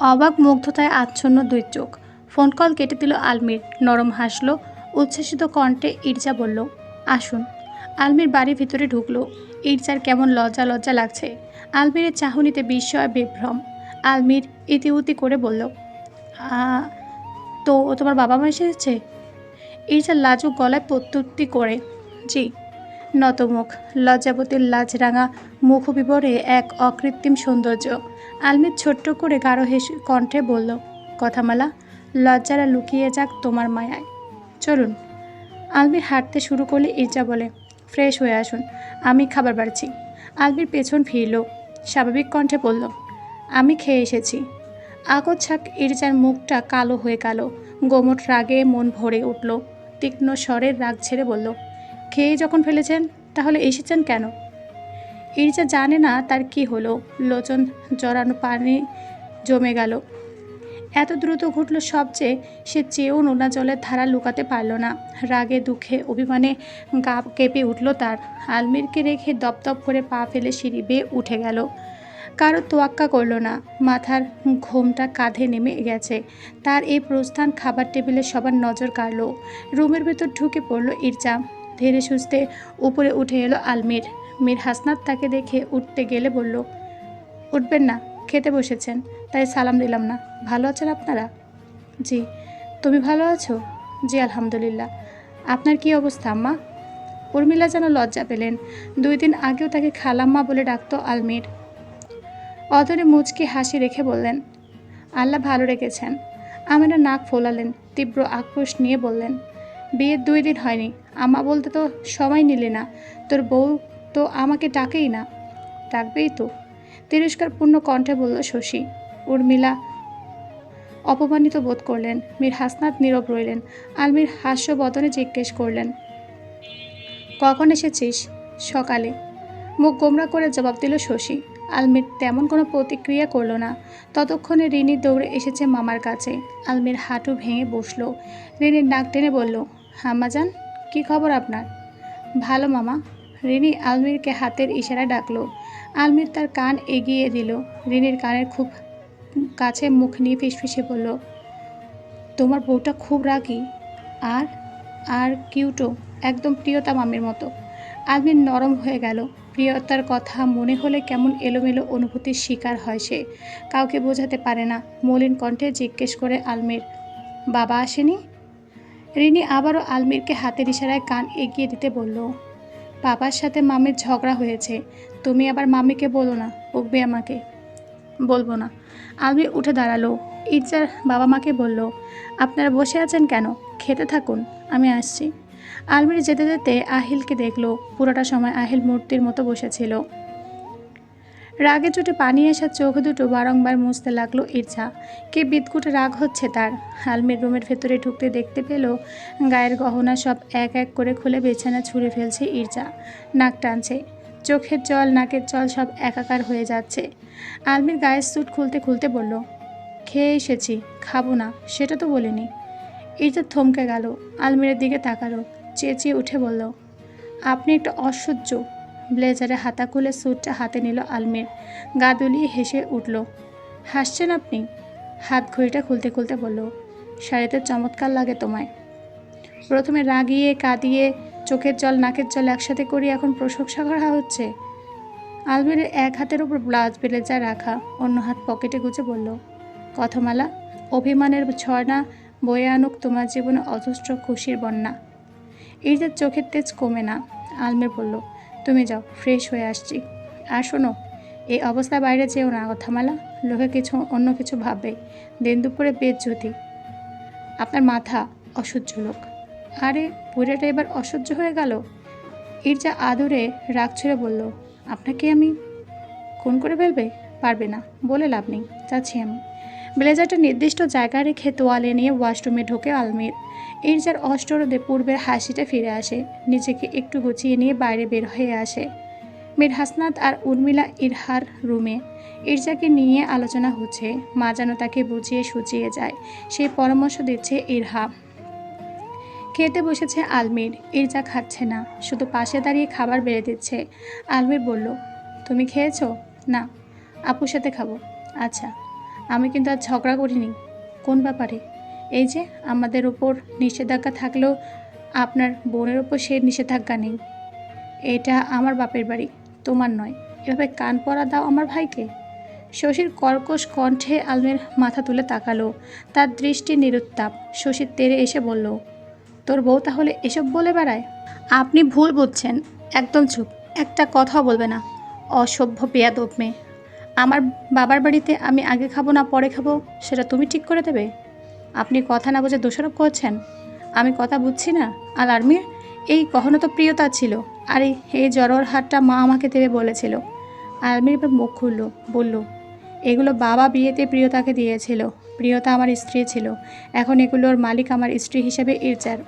অবাক মুগ্ধতায় আচ্ছন্ন দুই চোখ। ফোন কল কেটে দিল আলমির। নরম হাসলো। উচ্ছ্বাসিত কণ্ঠে ইরজা বলল আসুন। আলমির বাড়ির ভিতরে ঢুকলো। ইরজার কেমন লজ্জা লজ্জা লাগছে। আলমিরের চাহনিতে বিস্ময় বিভ্রম। আলমির ইতিউতি করে বলল "আ, তো তোমার বাবা মা এসেছে ইরজা লাজুক গলায় প্রত্যুত্তি করে জি। নতমুখ লজ্জাবতীর লাজরাঙা মুখবিবরে এক অকৃত্রিম সৌন্দর্য। আলমির ছোট্ট করে গাঢ় হেসে কণ্ঠে বলল, কথামালা, লজ্জারা লুকিয়ে যাক তোমার মায়ায়। চলুন। আলমির হাঁটতে শুরু করলে ইরজা বলে, ফ্রেশ হয়ে আসুন, আমি খাবার বাড়ছি। আলমির পেছন ফিরল, স্বাভাবিক কণ্ঠে বলল, আমি খেয়ে এসেছি। আকচ্ছাক ইরজার মুখটা কালো হয়ে গেল, গোমট রাগে মন ভরে উঠল, তীক্ষ্ণ স্বরের রাগ ছেড়ে বলল, খেয়ে যখন ফেলেছেন, তাহলে এসেছেন কেন? ইরজা জানে না তার কি হলো। লোচন জড়ানো পানি জমে গেল। এত দ্রুত ঘটল সবচেয়ে সে চেয়েও নোনা জলের ধারা লুকাতে পারল না। রাগে, দুঃখে, অভিমানে গা কেঁপে উঠল তার। আলমিরকে রেখে দপদপ করে পা ফেলে সিঁড়ি বেয়ে উঠে গেল। কারও তোয়াক্কা করল না। মাথার ঘোমটা কাঁধে নেমে গেছে। তার এই প্রস্থান খাবার টেবিলে সবার নজর কাড়ল। রুমের ভেতর ঢুকে পড়ল ইরজা। ধীরে সুস্থে উপরে উঠে এলো আলমির। মীর হাসনাত তাকে দেখে উঠতে গেলে বলল, উঠবেন না, খেতে বসেছেন, তাই সালাম দিলাম না। ভালো আছেন আপনারা? জি, তুমি ভালো আছো? জি, আলহামদুলিল্লাহ। আপনার কি অবস্থা, আম্মা? উর্মিলা যেন লজ্জা পেলেন। দুই দিন আগেও তাকে খালাম্মা বলে ডাকত আলমির অদরে মুচকি হাসি রেখে বললেন, আল্লাহ ভালো রেখেছেন। আমেরা নাক ফোলালেন, তীব্র আক্রোশ নিয়ে বললেন, বিয়ের দুই দিন হয়নি। আমা বলতে তো সময় নিলে না। তোর বউ তো আমাকে ডাকেই না। ডাকবেই তো। তিরস্কারপূর্ণ কণ্ঠে বলল, শশী। উর্মিলা অপমানিত বোধ করলেন। মীর হাসনাত নীরব রইলেন। আলমির হাস্য বদনে জিজ্ঞেস করলেন, কখন এসেছিস? সকালে। মুখ গোমরা করে জবাব দিল, শশী। আলমির তেমন কোনো প্রতিক্রিয়া করল না। ততক্ষণে রিনি দৌড়ে এসেছে মামার কাছে। আলমির হাঁটু ভেঙে বসল। রিনির নাক টেনে বলল, হাম্মাজান, কি খবর আপনার? ভালো, মামা। রিনি আলমিরকে হাতের ইশারায় ডাকলো। আলমির তার কান এগিয়ে দিল। রিনির কানের খুব কাছে মুখ নিয়ে ফিসফিসে বলল, তোমার বউটা খুব রাগী। আর আর কিউটো, একদম প্রিয়তা মামির মতো। আলমির নরম হয়ে গেল। প্রিয়তার কথা মনে হলে কেমন এলোমেলো অনুভূতির শিকার হয় সে। কাউকে বোঝাতে পারে না। মলিন কণ্ঠে জিজ্ঞেস করে আলমির, বাবা আসেনি? রিনি আবারও আলমিরকে হাতের ইশারায় কান এগিয়ে দিতে বলল বাবার সাথে মামির ঝগড়া হয়েছে। তুমি আবার মামিকে বলো না, বকবে আমাকে। বলব না। আলমি উঠে দাঁড়াল। ইজ্জার বাবা মাকে বলল, আপনারা বসে আছেন কেন? খেতে থাকুন, আমি আসছি। আলমির যেতে যেতে আহিলকে দেখল। পুরোটা সময় আহিল মূর্তির মতো বসেছিল। রাগে চোটে পানি আসা চোখ দুটো বারংবার মুছতে লাগল ইরছা কে বিদকুটে রাগ হচ্ছে তার? আলমির রুমের ভেতরে ঢুকতে দেখতে পেল, গায়ের গহনা সব এক এক করে খুলে বিছানা ছুঁড়ে ফেলছে ইরজা নাক টানছে। চোখের জল, নাকের জল সব একাকার হয়ে যাচ্ছে। আলমির গায়ের স্যুট খুলতে খুলতে বলল, খেয়ে এসেছি, খাব না, সেটা তো বলিনি। ইরজা থমকে গেল, আলমিরের দিকে তাকালো, চেঁচিয়ে উঠে বলল, আপনি একটা অসহ্য ব্লেজারে হাতা খুলে স্যুটটা হাতে নিল আলমের। গা দুলিয়ে হেসে উঠল, হাসছেন আপনি? হাত ঘড়িটা খুলতে খুলতে বলল, শাড়িতে চমৎকার লাগে তোমায়। প্রথমে রাগিয়ে, কাঁদিয়ে, চোখের জল, নাকের জল একসাথে করি এখন প্রশংসা করা হচ্ছে। আলমিরের এক হাতের উপর ব্লাউজ ব্লেজার রাখা, অন্য হাত পকেটে গুজে বলল, কথামালা, অভিমানের ঝর্ণা, বয়ে আনুক তোমার জীবনে অজস্র খুশির বন্যা। ঈদের চোখের তেজ কমে না, আলমের বলল তুমি যাও ফ্রেশ হয়ে আসছি। আর শোনো, এই অবস্থা বাইরে যেও না, কথামালা। লোকে কিছু, অন্য কিছু ভাববে দিন দুপুরে বেজ্যোতি আপনার মাথা অসহ্য লোক। আরে, বুড়াটা এবার অসহ্য হয়ে গেল? ইরজা আদরে রাগ ছেড়ে বলল, আপনাকে আমি খুন করে ফেলবে? পারবে না, বলে লাভ নেই, যাচ্ছি আমি। ব্লেজারটা নির্দিষ্ট জায়গায় রেখে তোয়ালে নিয়ে ওয়াশরুমে ঢোকে আলমির ইরজার অষ্টরদে পূর্বের হাসিটা ফিরে আসে, নিজেকে একটু গুছিয়ে নিয়ে বাইরে বের হয়ে আসে। মীর হাসনাত আর উর্মিলা ইরহার রুমে। ইরজাকে নিয়ে আলোচনা হচ্ছে, মা যেন তাকে বুঝিয়ে সুচিয়ে যায়। সেই পরামর্শ দিচ্ছে ইরহা। খেতে বসেছে আলমির, ইরজা খাচ্ছে না, শুধু পাশে দাঁড়িয়ে খাবার বেড়ে দিচ্ছে। আলমির বলল, তুমি খেয়েছো? না, আপুর সাথে খাব। আচ্ছা আমি কিন্তু আর ঝগড়া করিনি। কোন ব্যাপারে? এই যে আমাদের ওপর নিষেধাজ্ঞা থাকলেও আপনার বোনের ওপর সে নিষেধাজ্ঞা নেই। এটা আমার বাপের বাড়ি, তোমার নয়। এভাবে কান পরা দাও আমার ভাইকে। শশীর কর্কশ কণ্ঠে আলমের মাথা তুলে তাকালো। তার দৃষ্টি নিরুত্তাপ। শশীর তেরে এসে বলল, তোর বউ তাহলে এসব বলে বেড়ায়? আপনি ভুল বুঝছেন। একদম চুপ। একটা কথাও বলবে না। অসভ্য বেয়াদব মেয়ে। আমার বাবার বাড়িতে আমি আগে খাব না পরে খাব, সেটা তুমি ঠিক করে দেবে? আপনি কথা না বুঝে দোষারোপ করছেন? আমি কথা বুঝছি না। আর আর্মির, এই কখনো তো প্রিয়তা ছিল। আর এই জ্বরের হাতটা মা আমাকে দেবে বলেছিল। আর্মির এবার মুখ খুললো, বলল, এগুলো বাবা বিয়েতে প্রিয়তাকে দিয়েছিল। প্রিয়তা আমার স্ত্রী ছিল। এখন এগুলোর মালিক আমার স্ত্রী হিসেবে ইরচার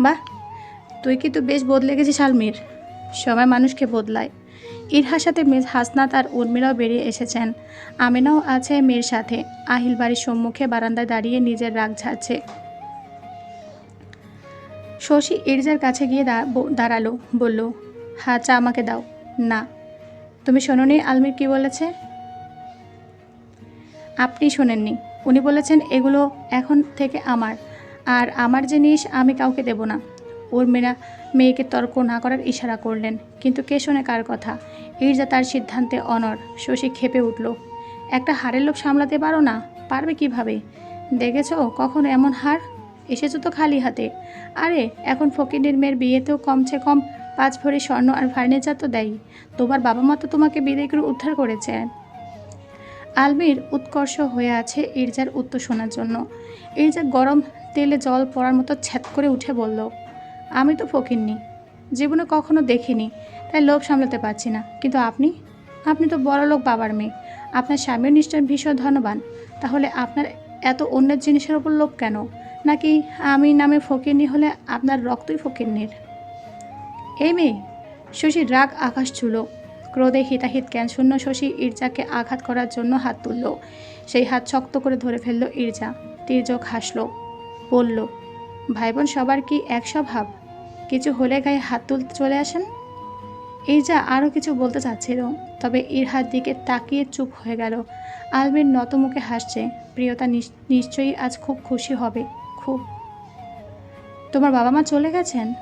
বাহ! তুই কিন্তু বেশ বদলে গেছিস আলমির সময় মানুষকে বদলায়। ইরহার সাথে মেজ হাসনাত আর উর্মিলাও বেরিয়ে এসেছেন। আমিনাও আছে মেয়ের সাথে। আহিল বাড়ির সম্মুখে বারান্দায় দাঁড়িয়ে নিজের রাগ ঝাড়ছে। শশী ইরজার কাছে গিয়ে দাঁড়াল, বলল হ্যাঁ চা আমাকে দাও। না। তুমি শোনোনি আলমির কি বলেছে? আপনি শোনেননি। উনি বলেছেন এগুলো এখন থেকে আমার। আর আমার জিনিস আমি কাউকে দেব না। উর্মিলা মেয়েকে তর্ক না করার ইশারা করলেন। কিন্তু কে শোনে কার কথা? ইরজা তার সিদ্ধান্তে অনর শশী খেপে উঠল। একটা হারের লোক সামলাতে পারো না? পারবে কীভাবে? দেখেছ, কখনো এমন হার এসেছ তো খালি হাতে। আরে, এখন ফকিরের মেয়ের বিয়েতেও কমছে কম পাঁচ ভরি স্বর্ণ আর ফার্নিচার তো দেয় তোমার বাবা মা তো তোমাকে বিদায় করে উদ্ধার করেছে। আলমির উৎকর্ষ হয়ে আছে ইরজার উত্তর শোনার জন্য। ইরজা গরম তেলে জল পড়ার মতো ছ্যাত করে উঠে বলল আমি তো ফকিরনি জীবনে কখনো দেখিনি, তাই লোভ সামলাতে পারছি না। কিন্তু আপনি? আপনি তো বড় লোক বাবার মেয়ে। আপনার স্বামীর নিশ্চয় ভীষণ ধনবান। তাহলে আপনার এত অন্যের জিনিসের ওপর লোভ কেন? নাকি আমি নামে ফকিরনি হলে আপনার রক্তই ফকিরনির এই মেয়ে? শশীর রাগ আকাশ ছুল। ক্রোধে হিতাহিত জ্ঞান শূন্য শশী ইরজাকে আঘাত করার জন্য হাত তুলল। সেই হাত শক্ত করে ধরে ফেলল ইরজা। তীর্যক হাসল। বলল ভাই বোন সবার কি এক স্বভাব কিছু হলে গায়ে হাত তুলতে চলে আসেন? এই যা আরও কিছু বলতে চাচ্ছিল, তবে ইরহার দিকে তাকিয়ে চুপ হয়ে গেল। আলমির নত মুখে হাসছে, প্রিয়তা নিশ- নিশ্চয়ই আজ খুব খুশি হবে, খুব। তোমার বাবা মা চলে গেছেন?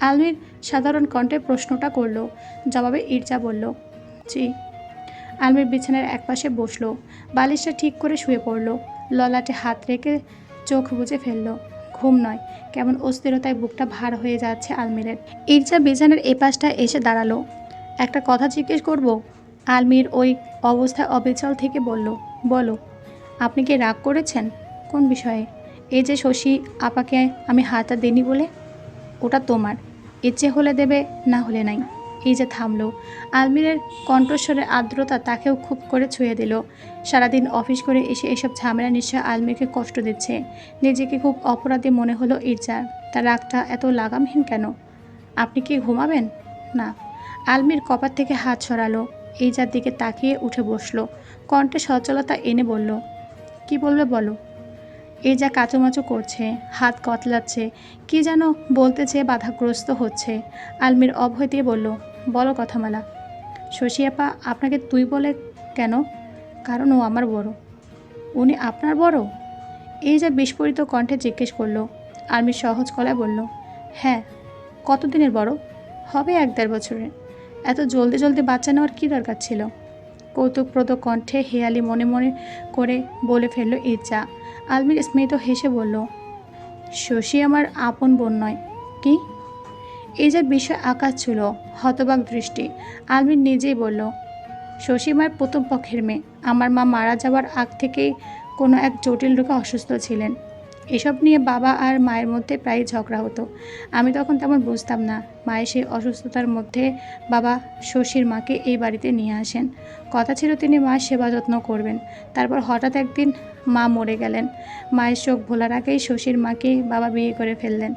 আলমির সাধারণ কণ্ঠে প্রশ্নটা করল, জবাবে ইরজা বলল, জি। আলমির বিছানার একপাশে বসল, বালিশটা ঠিক করে শুয়ে পড়ল, ললাটে হাত রেখে চোখ বুজে ফেলল। ঘুম নয়, কেমন অস্থিরতায় বুকটা ভার হয়ে যাচ্ছে আলমিরের। ইরজা বিছানার এপাশটা এসে দাঁড়াল। একটা কথা জিজ্ঞেস করব? আলমির ওই অবস্থায় অবিচল থেকে বলল, বলো, আপনি কি রাগ করেছেন? কোন বিষয়ে? এই যে শশী, আপাকে আমি হাতটা দিইনি বলে? ওটা তোমার। ইচ্ছে হলে দেবে, না হলে নাই। এই যে থামলো। আলমিরের কণ্ঠস্বরের আর্দ্রতা তাকেও খুব করে ছুঁয়ে দিল। সারাদিন অফিস করে এসে এসব ঝামেলা নিশ্চয় আলমিরকে কষ্ট দিচ্ছে। নিজেকে খুব অপরাধী মনে হলো ইরজার। তার রাগটা এত লাগামহীন কেন? আপনি কি ঘুমাবেন? না। আলমির কপার থেকে হাত সরালো। ইরজার দিকে তাকিয়ে উঠে বসল। কণ্ঠে সচলতা এনে বলল, কি বলবে বলো? এই যা কাচুমাচু করছে, হাত কতলাচ্ছে, কি যেন বলতে চেয়ে বাধাগ্রস্ত হচ্ছে। আলমির অভয় দিয়ে বলল বলো কথামালা। শশী আপা, আপনাকে তুই বলে কেন? কারণ ও আমার বড়। উনি আপনার বড়? এই যা বিস্ফোরিত কণ্ঠে জিজ্ঞেস করল। আলমির সহজ গলায় বলল হ্যাঁ কতদিনের বড়? হবে এক দেড় বছরের এত জলদি জলদি বাচ্চা নেওয়ার কী দরকার ছিল? কৌতুকপ্রদ কণ্ঠে হেয়ালি মনে মনে করে বলে ফেলল ইচ্ছা আলমির স্মিত হেসে বলল, শশী আমার আপন বোন নয়। কি? এই যে বিষয় আকাশ ছিল, হতবাক দৃষ্টি। আলমির নিজেই বলল শশী মায়ের প্রথম পক্ষের মেয়ে। আমার মা মারা যাওয়ার আগ থেকেই কোনো এক জটিল রোগে অসুস্থ ছিলেন। এসব নিয়ে বাবা আর মায়ের মধ্যে প্রায় ঝগড়া হতো। আমি তখন তেমন বুঝতাম না, মায়ের সেই অসুস্থতার মধ্যে বাবা শশীর মাকে এই বাড়িতে নিয়ে আসেন। কথা ছিল তিনি মায়ের সেবা যত্ন করবেন। তারপর হঠাৎ একদিন মা মরে গেলেন। মায়ের চোখ ভোলার আগেই শশীর মাকে বাবা বিয়ে করে ফেললেন।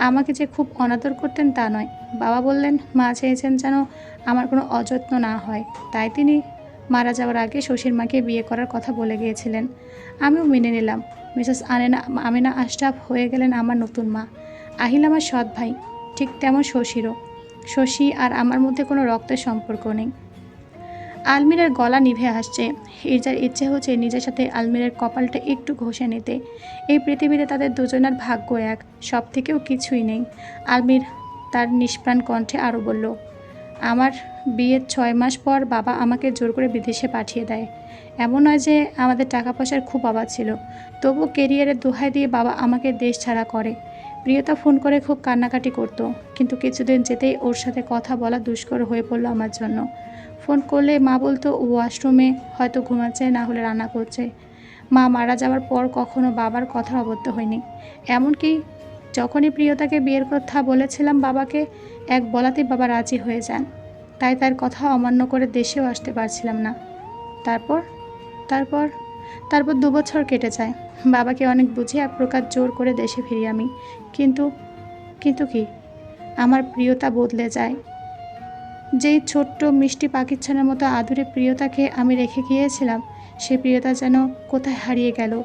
আমাকে যে খুব অনাদর করতেন তা নয়। বাবা বললেন, মা চেয়েছেন যেন আমার কোনো অযত্ন না হয়। তাই তিনি মারা যাওয়ার আগে শশীর মাকে বিয়ে করার কথা বলে গিয়েছিলেন। আমিও মেনে নিলাম। মিসেস আনেনা, আমিনা আশরাফ হয়ে গেলেন আমার নতুন মা। আহিল আমার সৎ ভাই, ঠিক তেমন শশীরও। শশী আর আমার মধ্যে কোনো রক্তের সম্পর্ক নেই। আলমিরের গলা নিভে আসছে। ইরজার ইচ্ছে হচ্ছে নিজের সাথে আলমিরের কপালটা একটু ঘষে নিতে। এই পৃথিবীতে তাদের দুজনের ভাগ্য এক সব থেকেও কিছুই নেই। আলমির তার নিষ্প্রাণ কণ্ঠে আরও বলল, আমার বিয়ের ছয় মাস পর বাবা আমাকে জোর করে বিদেশে পাঠিয়ে দেয়। এমন নয় যে আমাদের টাকা পয়সার খুব অভাব ছিল। তবু কেরিয়ারের দোহাই দিয়ে বাবা আমাকে দেশ ছাড়া করে। প্রিয়তা ফোন করে খুব কান্নাকাটি করতো। কিন্তু কিছুদিন যেতেই ওর সাথে কথা বলা দুষ্কর হয়ে পড়ল আমার জন্য। ফোন করলে মা বলতো, ওয়াশরুমে হয়তো ঘুমাচ্ছে, না হলে রান্না করছে। মা মারা যাওয়ার পর কখনো বাবার কথা অবত্য হয়নি। এমনকি যখনই প্রিয়তাকে বিয়ের কথা বলেছিলাম বাবাকে, এক বলাতেই বাবা রাজি হয়ে যান। তাই তার কথা অমান্য করে দেশেও আসতে পারছিলাম না। তারপর? তারপর? তারপর দু বছর কেটে যায়। বাবাকে অনেক বুঝিয়ে এক প্রকার জোর করে দেশে ফিরি আমি। কিন্তু কিন্তু কি? আমার প্রিয়তা বদলে যায়। যেই ছোট্ট মিষ্টি পাখিচ্ছনের মতো আদুরে প্রিয়তাকে আমি রেখে গিয়েছিলাম, সে প্রিয়তা যেন কোথায় হারিয়ে গেল,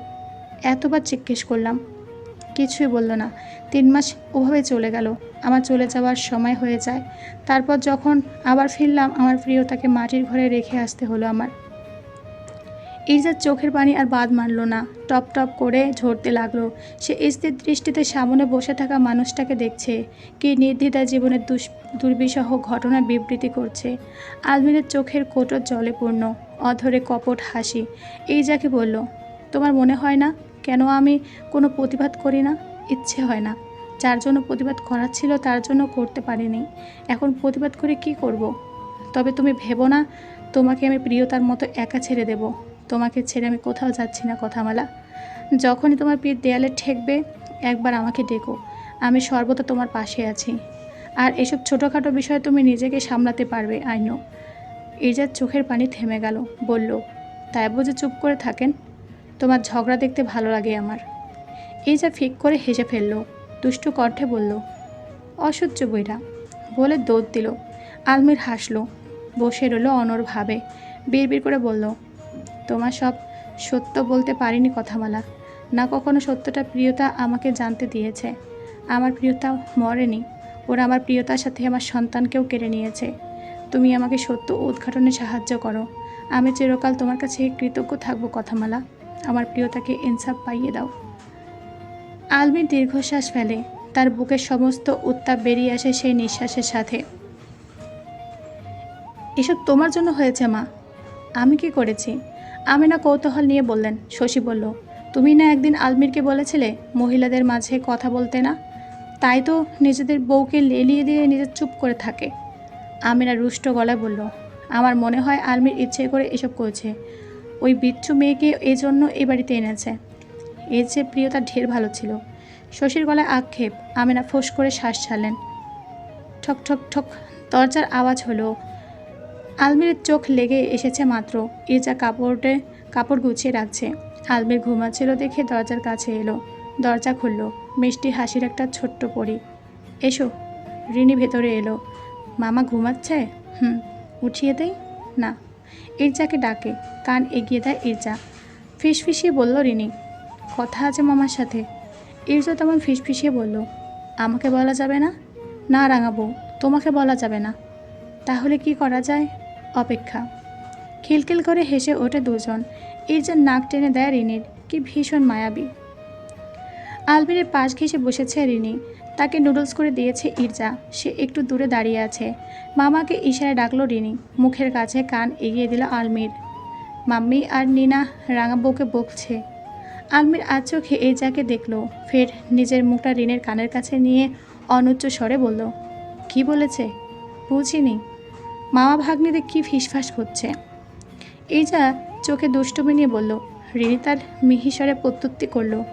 এতবার জিজ্ঞেস করলাম। কিছুই বলল না। তিন মাস ওভাবে চলে গেল। আমার চলে যাওয়ার সময় হয়ে যায়। তারপর যখন আবার ফিরলাম, আমার প্রিয়তাকে মাটির ঘরে রেখে আসতে হলো আমার। ইরজার চোখের পানি আর বাদ মানল না। টপ টপ করে ঝরতে লাগল। সে স্থির দৃষ্টিতে সামনে বসে থাকা মানুষটাকে দেখছে। কি নির্দ্বিধায় জীবনের দুর্বিষহ ঘটনা বিবৃতি করছে। আলমিরের চোখের কোটর জলে পূর্ণ, অধরে কপট হাসি। এই যাকে বলল, তোমার মনে হয় না কেন আমি কোনো প্রতিবাদ করি না? ইচ্ছে হয় না। যার জন্য প্রতিবাদ করার ছিল তার জন্য করতে পারিনি। এখন প্রতিবাদ করে কি করব। তবে তুমি ভেবো না, তোমাকে আমি প্রিয়তার মতো একা ছেড়ে দেব। তোমাকে ছেড়ে আমি কোথাও যাচ্ছি না, কথামালা। যখনই তোমার পিঠ দেয়ালে ঠেকবে, একবার আমাকে ডেকো। আমি সর্বদা তোমার পাশে আছি। আর এসব ছোটোখাটো বিষয় তুমি নিজেকে সামলাতে পারবে আইনো ইজার চোখের পানি থেমে গেল, বলল, তাই বুঝে চুপ করে থাকেন? তোমার ঝগড়া দেখতে ভালো লাগে আমার। যা ফিক করে হেসে ফেলল, দুষ্টু কণ্ঠে বলল, অসহ্য বইরা। বলে দৌড় দিল। আলমির হাসলো, বসে রইল অনর ভাবে। বিড়বিড় করে বলল তোমার সব সত্য বলতে পারিনি কথামালা। না কখনো সত্যটা প্রিয়তা আমাকে জানতে দিয়েছে। আমার প্রিয়তা মরেনি। ওরা আমার প্রিয়তার সাথে আমার সন্তানকেও কেড়ে নিয়েছে। তুমি আমাকে সত্য উদ্ঘাটনে সাহায্য করো। আমি চিরকাল তোমার কাছে কৃতজ্ঞ থাকব কথামালা। আমার প্রিয়তাকে ইনসাফ পাইয়ে দাও। আলমির দীর্ঘশ্বাস ফেলে। তার বুকের সমস্ত উত্তাপ বেরিয়ে আসে সেই নিঃশ্বাসের সাথে। এসব তোমার জন্য হয়েছে, মা। আমি কি করেছি? আমি না কৌতূহল নিয়ে বললেন, শশী বলল, তুমি না একদিন আলমিরকে বলেছিলে মহিলাদের মাঝে কথা বলতে না? তাই তো নিজেদের বউকে লেলিয়ে দিয়ে নিজের চুপ করে থাকে। আমিনা রুষ্ট গলায় বলল, আমার মনে হয় আলমির ইচ্ছে করে এসব করেছে। ওই বিচ্ছু মেয়েকে এই জন্য এ বাড়িতে এনেছে। এর যে প্রিয়তা ঢের ভালো ছিল। শশীর গলায় আক্ষেপ, আমিনা ফোঁস করে শ্বাস ছাড়লেন। ঠক ঠক ঠক, দরজার আওয়াজ হলো আলমির চোখ লেগে এসেছে মাত্র। ইজা কাপড়ে, কাপড় গুছিয়ে রাখছে। আলমির ঘুমাচ্ছিল দেখে দরজার কাছে এলো। দরজা খুলল। মিষ্টি হাসির একটা ছোট্ট পরি। এসো। রিনি ভেতরে এলো। মামা ঘুমাচ্ছে? হুম, উঠিয়ে দেই? না। ইরজাকে ডাকে। কান এগিয়ে দেয় ইরজা। ফিসফিসিয়ে বলল, রিনি, কথা আছে মামার সাথে। ইরজা তেমন ফিসফিসিয়ে বলল, আমাকে বলা যাবে না? না, রাঙাবো। তোমাকে বলা যাবে না। তাহলে কি করা যায়? অপেক্ষা। খিলখিল করে হেসে ওঠে দুজন। ইরজার নাক টেনে দেয় রিনির। কি ভীষণ মায়াবী। আলমিরের পাশ ঘেসে বসেছে রিনি। তাকে নুডলস করে দিয়েছে ইরজা। সে একটু দূরে দাঁড়িয়ে আছে। মামাকে ইশারায় ডাকলো রিনি। মুখের কাছে কান এগিয়ে দিল আলমির। মাম্মি আর নিনা রাঙা বউকে বকছে। আলমির আজ চোখে যাকে দেখল। ফের নিজের মুখটা রিনের কানের কাছে নিয়ে অনুচ্চ স্বরে বলল, কি বলেছে? বুঝিনি। মামা ভাগ্নিতে কি ফিসফাস হচ্ছে? এই যা চোখে দুষ্টুমি নিয়ে বলল, রিনি তার মিহিস্বরে প্রত্যুত্তি করল,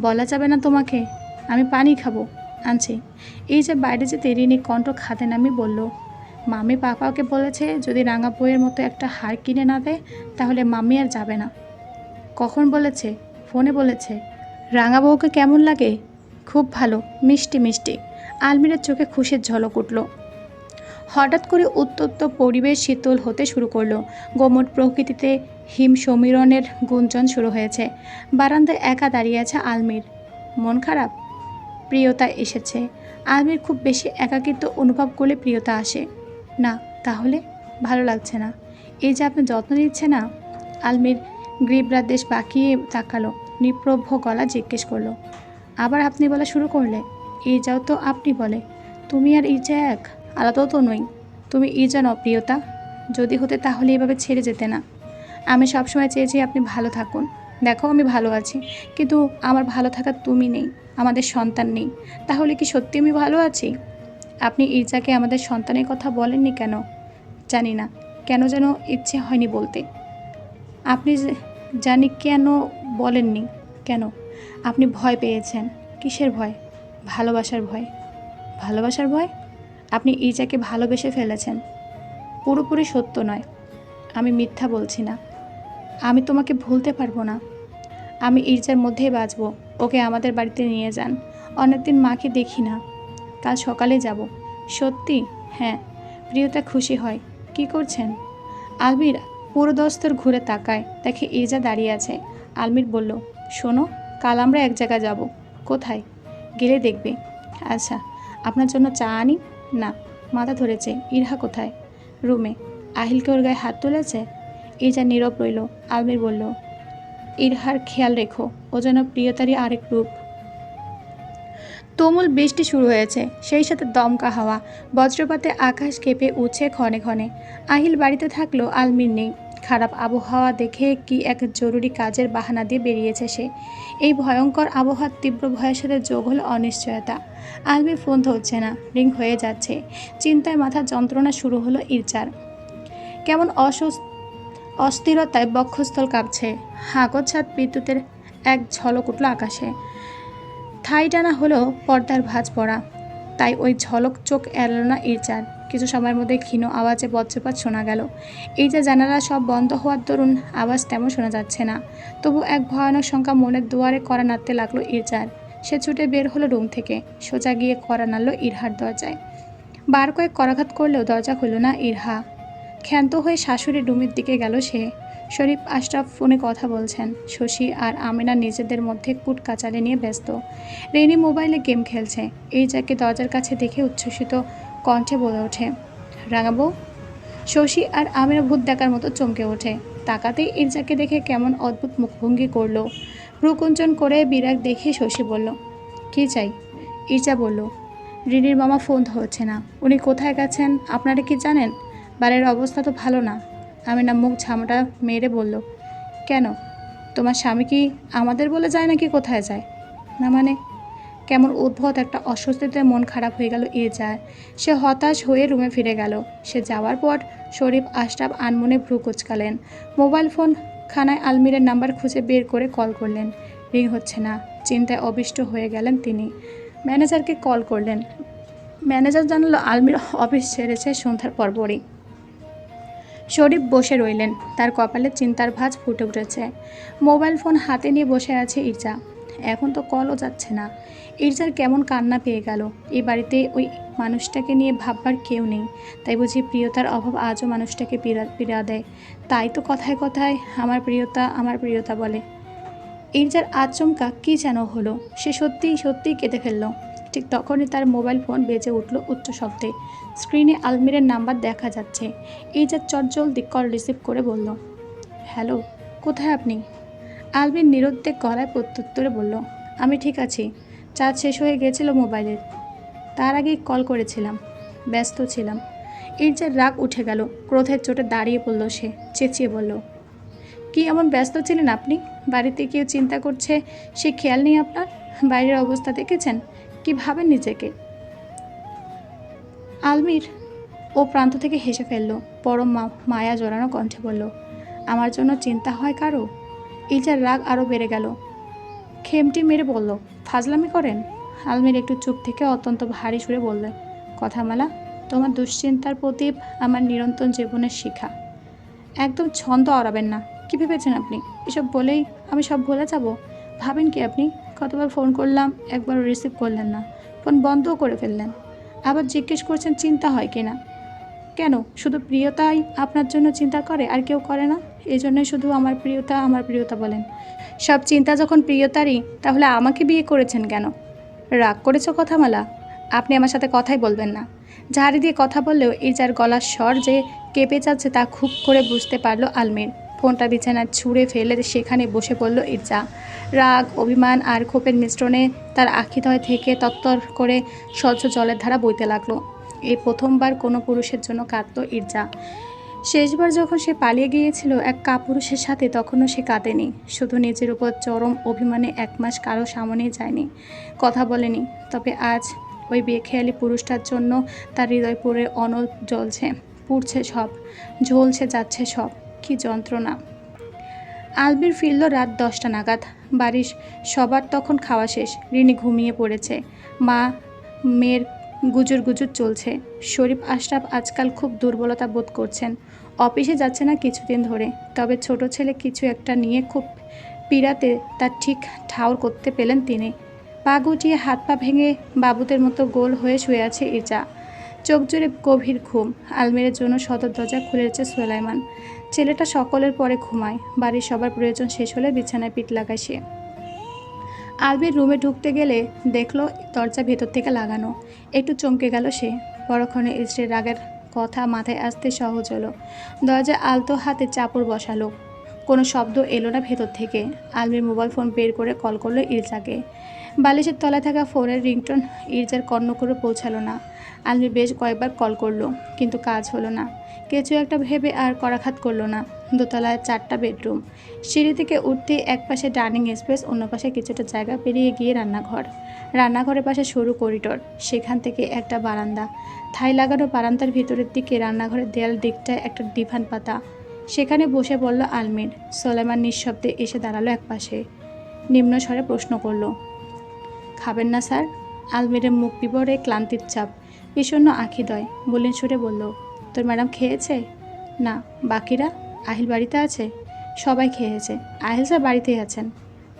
বলা যাবে না তোমাকে, আমি পানি খাব, আনছি। এই যে বাইরে যেতে রিনি কণ্ঠ খাতে নামি বলল, মামি পাপাকে বলেছে যদি রাঙা বইয়ের মতো একটা হার কিনে না দেয়, তাহলে মামি আর যাবে না। কখন বলেছে? ফোনে বলেছে। রাঙা বউকে কেমন লাগে? খুব ভালো, মিষ্টি মিষ্টি। আলমিরের চোখে খুশির ঝলক উঠল। হঠাৎ করে উত্তপ্ত পরিবেশ শীতল হতে শুরু করল। গোমট প্রকৃতিতে হিম সমীরণের গুঞ্জন শুরু হয়েছে। বারান্দায় একা দাঁড়িয়ে আছে আলমির। মন খারাপ? প্রিয়তা এসেছে। আলমির খুব বেশি একাকিত্ব অনুভব করলে প্রিয়তা আসে। না, তাহলে? ভালো লাগছে না। এই যে আপনার যত্ন নিচ্ছে না? আলমির গ্রীবরা দেশ বাকিয়ে তাকালো। নিপ্রভ্য গলা জিজ্ঞেস করল। আবার আপনি বলা শুরু করলে? এই যাও তো আপনি বলে। তুমি আর ইজা এক? আলাদাও তো নই। তুমি ইজা ন প্রিয়তা, যদি হতে তাহলে এভাবে ছেড়ে যেতে না। আমি সবসময় চেয়েছি আপনি ভালো থাকুন। দেখো আমি ভালো আছি, কিন্তু আমার ভালো থাকার তুমি নেই, আমাদের সন্তান নেই। তাহলে কি সত্যি আমি ভালো আছি? আপনি ইরজাকে আমাদের সন্তানের কথা বলেননি কেন? জানি না, কেন যেন ইচ্ছে হয়নি বলতে। আপনি জানি কেন বলেননি, কেন? আপনি ভয় পেয়েছেন, কিসের ভয়? ভালোবাসার ভয়। ভালোবাসার ভয়? আপনি ইজাকে ভালোবেসে ফেলেছেন। পুরোপুরি সত্য নয়। আমি মিথ্যা বলছি না। আমি তোমাকে ভুলতে পারব না। আমি ইরজার মধ্যেই বাঁচবো। ওকে আমাদের বাড়িতে নিয়ে যান। অনেকদিন মাকে দেখি না। কাল সকালে যাব। সত্যি? হ্যাঁ। প্রিয়তা খুশি হয়। কি করছেন? আলমির পুরো দস্তর ঘুরে তাকায়। দেখে ইরজা দাঁড়িয়ে আছে। আলমির বলল, শোনো, কাল আমরা এক জায়গায় যাব। কোথায়? গেলে দেখবে। আচ্ছা আপনার জন্য চা আনি। না, মাথা ধরেছে, ইরহা কোথায়? রুমে। আহিলকে ওর গায়ে হাত তুলেছে? ইজা নীরব রইল, আলমির বলল, ইরহার খেয়াল রেখো, ও যেন প্রিয়তারই আরেক রূপ। তুমুল বৃষ্টি শুরু হয়েছে, সেই সাথে দমকা হাওয়া, বজ্রপাতে আকাশ কেঁপে উঠছে ক্ষণে ক্ষণে। আহিল বাড়িতে থাকলেও আলমির নেই। খারাপ আবহাওয়া দেখে কি এক জরুরি কাজের বাহানা দিয়ে বেরিয়েছে সে? এই ভয়ঙ্কর আবহাওয়ার তীব্র ভয়ের সাথে যোগ হলো অনিশ্চয়তা। আলমির ফোন ধরছে না, রিং হয়ে যাচ্ছে। চিন্তায় মাথা যন্ত্রণা শুরু হলো ইরচার। কেমন অসুস্থ, অস্থিরতায় বক্ষস্থল কাঁপছে। হাঁকর ছাদ, বিদ্যুতের এক ঝলক উঠল আকাশে। ঠাই টানা হলো পর্দার ভাঁজ পড়া। তাই ওই ঝলক চোখ এড়াল না ইরচার। কিছু সময়ের মধ্যে ক্ষীণ আওয়াজে বজ্রপাত শোনা গেল। এই যে জানালা সব বন্ধ হওয়ার দরুন আওয়াজ তেমন শোনা যাচ্ছে না। তবু এক ভয়ানক সংখ্যা মনের দুয়ারে করা নাড়তে লাগল ইরজার। সে ছুটে বের হলো রুম থেকে। সোজা গিয়ে করা নাড়ল ইরহার দরজায়। বার কয়েক করাঘাত করলেও দরজা খুলল না ইরহা। ক্ষান্ত হয়ে শাশুড়ি রুমের দিকে গেল সে। শরীফ আশরাফ ফোনে কথা বলছেন। শশী আর আমিনা নিজেদের মধ্যে কুট কাচালে নিয়ে ব্যস্ত। রেনি মোবাইলে গেম খেলছে। এই যাকে দরজার কাছে দেখে উচ্ছ্বসিত কণ্ঠে বলে ওঠে, রাঙাবো? শশী আর আমিনা ভূত দেখার মতো চমকে ওঠে। তাকাতেই ইরজাকে দেখে কেমন অদ্ভুত মুখভঙ্গি করল। ভ্রুকুঞ্চন করে বিরাগ দেখে শশী বলল, কী চাই? ইরজা বলল, রিনির মামা ফোন ধরছে না। উনি কোথায় গেছেন আপনারা কি জানেন? বাড়ির অবস্থা তো ভালো না। আমি না মুখ ঝামটা মেরে বলল, কেন? তোমার স্বামী কি আমাদের বলে যায় নাকি কোথায় যায়? না মানে কেমন উদ্ভট একটা অস্বস্তিতে মন খারাপ হয়ে গেল যায় সে হতাশ হয়ে রুমে ফিরে গেল। সে যাওয়ার পর শরীফ আশরাফ আনমনে ভ্রু কুচকালেন। মোবাইল ফোন খানায় আলমিরের নাম্বার খুঁজে বের করে কল করলেন। রিং হচ্ছে না। চিন্তায় অবিষ্ট হয়ে গেলেন তিনি। ম্যানেজারকে কল করলেন। ম্যানেজার জানালো, আলমির অফিস ছেড়েছে সন্ধ্যার পরপরই শরীফ বসে রইলেন। তার কপালে চিন্তার ভাঁজ ফুটে উঠেছে। মোবাইল ফোন হাতে নিয়ে বসে আছে ইরজা। এখন তো কলও যাচ্ছে না। ইরজার কেমন কান্না পেয়ে গেল। এই বাড়িতে ওই মানুষটাকে নিয়ে ভাববার কেউ নেই। তাই বুঝি প্রিয়তার অভাব আজও মানুষটাকে পীড়া পীড়া দেয়। তাই তো কথায় কথায় আমার প্রিয়তা আমার প্রিয়তা বলে। ইরজার আচমকা কী যেন হলো। সে সত্যিই সত্যিই কেঁদে ফেলল। ঠিক তখনই তার মোবাইল ফোন বেজে উঠল উচ্চ শব্দে। স্ক্রিনে আলমিরের নাম্বার দেখা যাচ্ছে। যা চটজলদি কল রিসিভ করে বলল, হ্যালো, কোথায় আপনি? আলমির নিরুদ্বেগ গলায় প্রত্যুত্তরে বলল, আমি ঠিক আছি। চার্জ শেষ হয়ে গেছিল মোবাইলের তার আগেই কল করেছিলাম। ব্যস্ত ছিলাম। ইরজার রাগ উঠে গেল। ক্রোধের চোটে দাঁড়িয়ে পড়ল সে। চেঁচিয়ে বলল, কি এমন ব্যস্ত ছিলেন আপনি? বাড়িতে কেউ চিন্তা করছে? সে খেয়াল নেই আপনার? বাইরের অবস্থা দেখেছেন? কি ভাবেন নিজেকে? আলমির ও প্রান্ত থেকে হেসে ফেলল। পরম মা মায়া জড়ানো কণ্ঠে বলল, আমার জন্য চিন্তা হয় কারও? ইজার রাগ আরও বেড়ে গেল। খেমটি মেরে বলল, ফাজলামি করেন? আলমির একটু চুপ থেকে অত্যন্ত ভারী সুরে বললে, কথামালা, তোমার দুশ্চিন্তার প্রদীপ আমার নিরন্তর জীবনের শিখা। একদম ছন্দ অড়াবেন না, কী ভেবেছেন আপনি? এসব বলেই আমি সব ভুলে যাব? ভাবেন কি আপনি? কতবার ফোন করলাম একবার রিসিভ করলেন না। ফোন বন্ধও করে ফেললেন। আবার জিজ্ঞেস করছেন, চিন্তা হয় কি না? কেন? শুধু প্রিয়তাই আপনার জন্য চিন্তা করে, আর কেউ করে না? এই জন্যই শুধু আমার প্রিয়তা আমার প্রিয়তা বলেন। সব চিন্তা যখন প্রিয়তারই, তাহলে আমাকে বিয়ে করেছেন কেন? রাগ করেছ কথামালা? আপনি আমার সাথে কথাই বলবেন না। ঝাড়ি দিয়ে কথা বললেও এই যার গলার স্বর যে কেঁপে যাচ্ছে তা খুব করে বুঝতে পারল আলমির। ফোনটা বিছানায় ছুঁড়ে ফেলে সেখানে বসে পড়ল ইরজা। রাগ, অভিমান আর ক্ষোভের মিশ্রণে তার আখিদয় থেকে তত্তর করে স্বচ্ছ জলের ধারা বইতে লাগল। এই প্রথমবার কোনো পুরুষের জন্য কাঁদত ইরজা। শেষবার যখন সে পালিয়ে গিয়েছিল, এক কাপুরুষের সাথে তখনও সে কাঁদেনি। শুধু নিজের উপর চরম অভিমানে এক মাস কারও সামনেই যায়নি। কথা বলেনি, তবে আজ ওই বেখেয়ালি পুরুষটার জন্য তার হৃদয় পুরে অনল জ্বলছে, পুড়ছে সব ঝলছে যাচ্ছে সব। কি যন্ত্রণা। আলবির ফিরল রাত দশটা নাগাদ। বাড়ির সবার তখন খাওয়া শেষ। রিনি ঘুমিয়ে পড়েছে। মা, মেয়ের গুজুর গুজুর চলছে। শরীফ আশরাফ আজকাল খুব দুর্বলতা বোধ করছেন। অফিসে যাচ্ছে না কিছুদিন ধরে, তবে ছোট ছেলে কিছু একটা নিয়ে খুব পীড়াতে তার ঠিক ঠাউর করতে পেলেন তিনি। পা গুটিয়ে হাত পা ভেঙে বাবুদের মতো গোল হয়ে শুয়ে আছে ইরজা। চোখ জুড়ে গভীর ঘুম, আলমিরের জন্য সদর দরজা খুলেছে সোলাইমান। ছেলেটা সকলের পরে ঘুমায়, বাড়ির সবার প্রয়োজন শেষ হলে বিছানায় পিঠ লাগায় সে। আলবির রুমে ঢুকতে গেলে দেখল দরজা ভেতর থেকে লাগানো, একটু চমকে গেল সে। পরক্ষণে স্ত্রীর রাগের কথা মাথায় আসতে সহজ হলো। দরজা আলতো হাতে চাপড় বসালো। কোনো শব্দ এলো না ভেতর থেকে। আলমির মোবাইল ফোন বের করে কল করল ইরজাকে। বালিশের তলায় থাকা ফোনের রিংটোন ইরজার কর্ণ করে পৌঁছালো না। আলমির বেশ কয়েকবার কল করল, কিন্তু কাজ হলো না। কিছু একটা ভেবে আর করাখাত করল না। দোতলায় চারটা বেডরুম। সিঁড়ি থেকে উঠতে এক পাশে ডাইনিং স্পেস অন্য পাশে কিছুটা জায়গা পেরিয়ে গিয়ে রান্নাঘর। রান্নাঘরের পাশে সরু করিডোর, সেখান থেকে একটা বারান্দা। থাই লাগানো বারান্দার ভিতরের দিকে রান্নাঘরের দেয়াল দিকটায় একটা ডিভান পাতা। সেখানে বসে পড়ল আলমির সোলেমান নিঃশব্দে এসে দাঁড়াল এক পাশে নিম্ন স্বরে প্রশ্ন করল, খাবেন না, স্যার? আলমিরের মুখ বিবরে ক্লান্তির চাপ, বিষণ্ণ আখিদয়। বলিন সুরে বলল, তোর ম্যাডাম খেয়েছে? না, বাকিরা? আহিল বাড়িতে আছে? সবাই খেয়েছে। আহিল স্যার বাড়িতেই আছেন।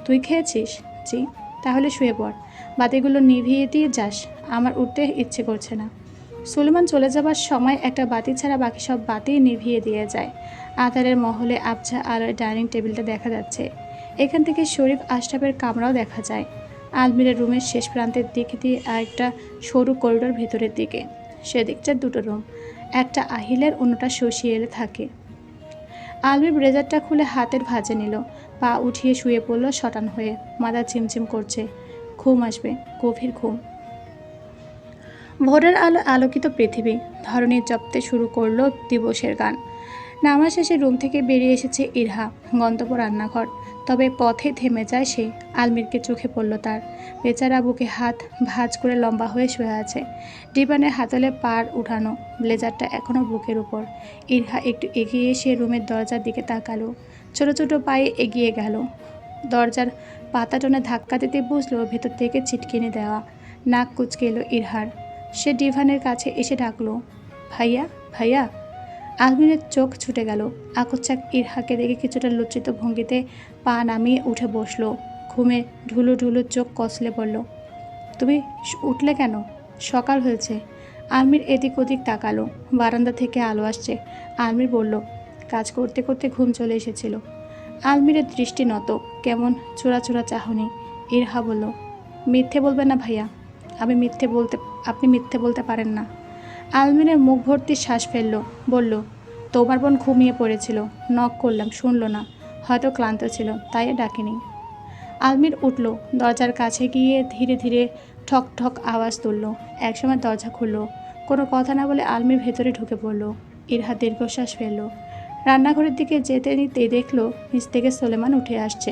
তুই খেয়েছিস? জি, তাহলে শুয়ে পড়। বাতিগুলো নিভিয়ে দিয়ে যাস, আমার উঠতে ইচ্ছে করছে না। সুলেমান চলে যাবার সময় একটা বাতি ছাড়া বাকি সব বাতি নিভিয়ে দিয়ে যায়। আধারের মহলে আবছা আলোয় ডাইনিং টেবিলটা দেখা যাচ্ছে। এখান থেকে শরীফ আশরাফের কামরাও দেখা যায়। আলমিরের রুমের শেষ প্রান্তের দিক দিয়ে আরেকটা সরু করিডোর ভেতরের দিকে। সেদিকটা দুটো রুম, একটা আহিলের, অন্যটা শশিয়েলে থাকে। আলমির ব্রেজারটা খুলে হাতের ভাঁজে নিল, পা উঠিয়ে শুয়ে পড়ল শটান হয়ে। মাথা চিমচিম করছে। ঘুম আসবে, গভীর ঘুম। ভোরের আলো আলোকিত পৃথিবী ধরনীর জপতে শুরু করল দিবসের গান। নামাজ শেষে রুম থেকে বেরিয়ে এসেছে ইরহা, গন্তব্য রান্নাঘর। তবে পথে থেমে যায় সে আলমিরকে চোখে পড়ল তার। বেচারা বুকে হাত ভাঁজ করে লম্বা হয়ে শুয়ে আছে। ডিবানের হাতলে পার উঠানো ব্লেজারটা এখনও বুকের উপর। ইরহা একটু এগিয়ে এসে রুমের দরজার দিকে তাকালো। ছোট ছোট পায়ে এগিয়ে গেল। দরজার পাতা টোনে ধাক্কা দিতে বুঝলো ভেতর থেকে ছিটকিনি দেওয়া। নাক কুচকে এলো ইরহার। সে ডিভানের কাছে এসে ডাকলো, ভাইয়া ভাইয়া। আলমিনের চোখ ছুটে গেল। আকচ্ছাক ইরহাকে দেখে কিছুটা লজ্জিত ভঙ্গিতে পা নামিয়ে উঠে বসল। ঘুমে ঢুলু ঢুলু চোখ কসলে পড়ল তুমি উঠলে কেন? সকাল হয়েছে। আলমির এদিক ওদিক তাকালো। বারান্দা থেকে আলো আসছে। আলমির বলল, কাজ করতে করতে ঘুম চলে এসেছিল। আলমিরের দৃষ্টি নত, কেমন চোরা চোরা চাহনি। ইরহা বলল, মিথ্যে বলবেন না ভাইয়া। আমি মিথ্যে বলতে, আপনি মিথ্যে বলতে পারেন না। আলমিনের মুখ ভর্তি শ্বাস ফেলল, বলল তোমার বোন ঘুমিয়ে পড়েছিল। নক করলাম, শুনলো না। হয়তো ক্লান্ত ছিল, তাই ডাকিনি। আলমির উঠল, দরজার কাছে গিয়ে ধীরে ধীরে ঠক ঠক আওয়াজ তুলল। একসময় দরজা খুলল। কোনো কথা না বলে আলমির ভেতরে ঢুকে পড়ল। ইরহা দীর্ঘশ্বাস ফেলল। রান্নাঘরের দিকে যেতে নিতেই দেখল নিচ থেকে সোলেমান উঠে আসছে।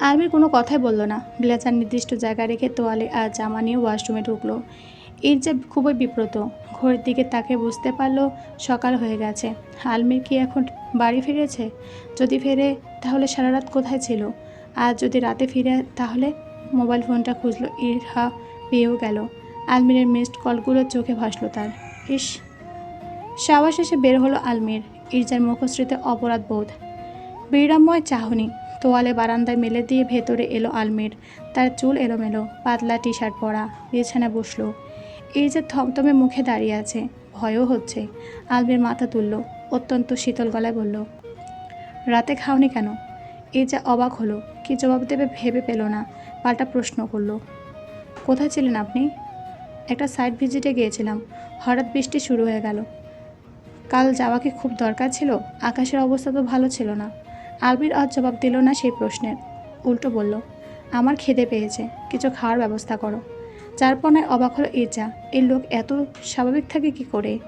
আলমির কোনো কথাই বলল না। ব্লেজার নির্দিষ্ট জায়গা রেখে তোয়ালে আর জামা নিয়ে ওয়াশরুমে ঢুকলো। ইরজা খুবই বিব্রত। ঘরের দিকে তাকে বুঝতে পারল সকাল হয়ে গেছে। আলমির কি এখন বাড়ি ফিরেছে? যদি ফেরে, তাহলে সারা রাত কোথায় ছিল? আর যদি রাতে ফিরে, তাহলে মোবাইল ফোনটা খুঁজলো ইরহা পেয়েও গেল। আলমিরের মিসড কলগুলো চোখে ভাসলো তার। ইস শাওয়া শেষে বের হলো আলমির, ইরজার মুখশ্রীতে অপরাধ বোধ। বিড়াময় চাহনি, তোয়ালে বারান্দায় মেলে দিয়ে ভেতরে এলো আলমির। তার চুল এলোমেলো, পাতলা টি শার্ট পরা, বিছানায় বসল। যে থমথমে মুখে দাঁড়িয়ে আছে, ভয়ও হচ্ছে। আলমির মাথা তুলল, অত্যন্ত শীতল গলায় বলল, রাতে খাওনি কেন? যে অবাক হলো, কি জবাব দেবে ভেবে পেল না, পাল্টা প্রশ্ন করল, কোথায় ছিলেন আপনি? একটা সাইট ভিজিটে গিয়েছিলাম, হঠাৎ বৃষ্টি শুরু হয়ে গেল। কাল যাওয়াকে খুব দরকার ছিল? আকাশের অবস্থা তো ভালো ছিল না। আলবির আজ জবাব দিল না সেই প্রশ্নের উল্টো বলল, আমার খেদে পেয়েছে, কিছু খাওয়ার ব্যবস্থা করো। চারপনায় অবাক হলো এই যা এর লোক এত স্বাভাবিক থাকে কি করে?